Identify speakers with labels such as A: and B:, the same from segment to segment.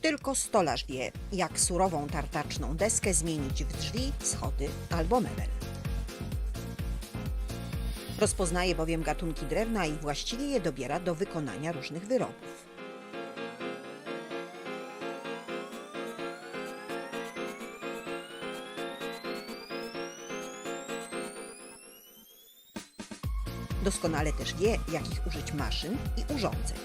A: Tylko stolarz wie, jak surową tartaczną deskę zmienić w drzwi, schody albo mebel. Rozpoznaje bowiem gatunki drewna i właściwie je dobiera do wykonania różnych wyrobów. Doskonale też wie, jakich użyć maszyn i urządzeń.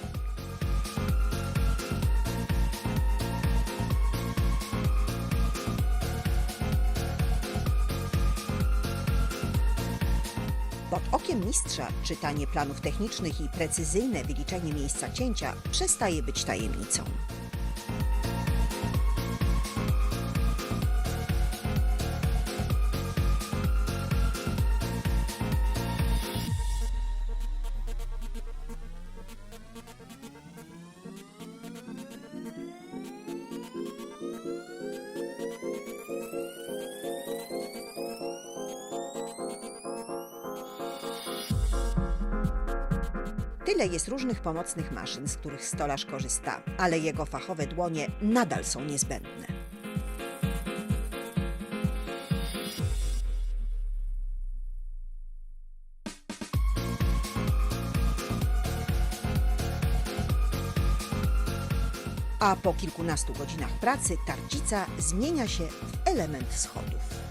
A: Mistrza czytanie planów technicznych i precyzyjne wyliczenie miejsca cięcia przestaje być tajemnicą. Tyle jest różnych pomocnych maszyn, z których stolarz korzysta, ale jego fachowe dłonie nadal są niezbędne. A po kilkunastu godzinach pracy tarcica zmienia się w element schodów.